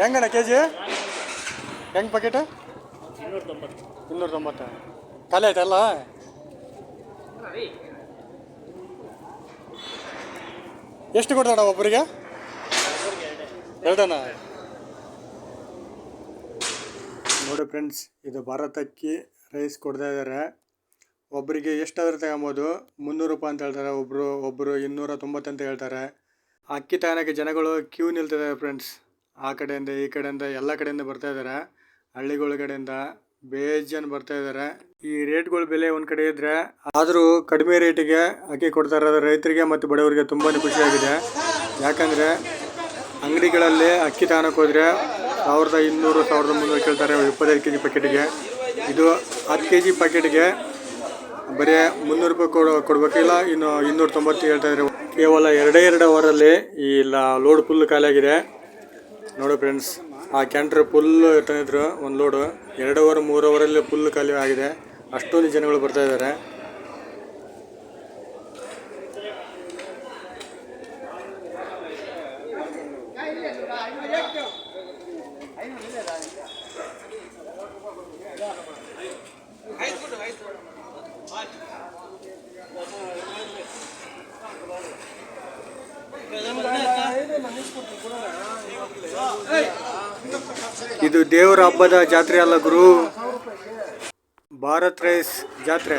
ಹೆಂಗಣ್ಣ K G ಹೆಂಗೆ packet ಇನ್ನೂರ ತೊಂಬತ್ತು ಖಾಲಿ ಆಯ್ತಲ್ಲ ಎಷ್ಟು ಕೊಡ್ತಾಣ ಒಬ್ಬರಿಗೆ? ಎರಡಣ್ಣ ನೋಡಿ ಫ್ರೆಂಡ್ಸ್ ಇದು ಭಾರತಕ್ಕೆ ರೈಸ್ ಕೊಡ್ತಾ ಇದ್ದಾರೆ ಒಬ್ಬರಿಗೆ ಎಷ್ಟಾದರೂ ತಗೊಬೋದು. ಮುನ್ನೂರು ರೂಪಾಯಿ ಅಂತ ಹೇಳ್ತಾರೆ ಒಬ್ಬರು ಒಬ್ಬರು ಇನ್ನೂರ ಅಂತ ಹೇಳ್ತಾರೆ. ಅಕ್ಕಿ ತಗೊಳಕ್ಕೆ ಜನಗಳು ಕ್ಯೂ ನಿಲ್ತಿದ್ದಾರೆ ಫ್ರೆಂಡ್ಸ್ ಆ ಕಡೆಯಿಂದ ಈ ಕಡೆಯಿಂದ ಎಲ್ಲ ಕಡೆಯಿಂದ ಬರ್ತಾ ಇದ್ದಾರೆ. ಹಳ್ಳಿಗಳ ಕಡೆಯಿಂದ ಬೇಜಾನ್ ಬರ್ತಾ ಇದ್ದಾರೆ. ಈ ರೇಟ್ಗಳ ಬೆಲೆ ಒಂದು ಕಡೆ ಇದ್ರೆ ಆದರೂ ಕಡಿಮೆ ರೇಟಿಗೆ ಅಕ್ಕಿ ಕೊಡ್ತಾ ಇರೋದು ರೈತರಿಗೆ ಮತ್ತು ಬಡವರಿಗೆ ತುಂಬಾ ಖುಷಿಯಾಗಿದೆ. ಯಾಕಂದರೆ ಅಂಗಡಿಗಳಲ್ಲಿ ಅಕ್ಕಿ ತಾನಕ್ಕೆ ಹೋದರೆ ಸಾವಿರದ ಇನ್ನೂರು, ಸಾವಿರದ ಮುನ್ನೂರು ಕೇಳ್ತಾರೆ ಇಪ್ಪತ್ತೈದು ಕೆ ಜಿ ಪ್ಯಾಕೆಟಿಗೆ ಇದು ಹತ್ತು ಕೆ ಜಿ ಪ್ಯಾಕೆಟ್ಗೆ ಬರೀ ಮುನ್ನೂರು ರೂಪಾಯಿ ಕೊಡ ಕೊಡ್ಬೇಕಿಲ್ಲ ಇನ್ನು ಇನ್ನೂರ ತೊಂಬತ್ತು ಹೇಳ್ತಾ ಇದ್ದಾರೆ. ಕೇವಲ ಎರಡೇ ಎರಡು ಅವರಲ್ಲಿ ಈ ಲೋಡ್ ಫುಲ್ ಖಾಲಿಯಾಗಿದೆ. ನೋಡಿ ಫ್ರೆಂಡ್ಸ್ ಆ ಕ್ಯಾಂಟರ್ ಫುಲ್ ತಂದಿದ್ರು ಒಂದು ಲೋಡು ಎರಡು ಅವರ್ ಮೂರು ಅವರಲ್ಲಿ ಫುಲ್ ಖಾಲಿ ಆಗಿದೆ. ಅಷ್ಟೊಂದು ಜನಗಳು ಬರ್ತಾ ಇದ್ದಾರೆ. ಇದು ದೇವರ ಹಬ್ಬದ ಜಾತ್ರೆ ಅಲ್ಲ ಗುರು. ಭಾರತ್ ರೈಸ್ ಜಾತ್ರೆ.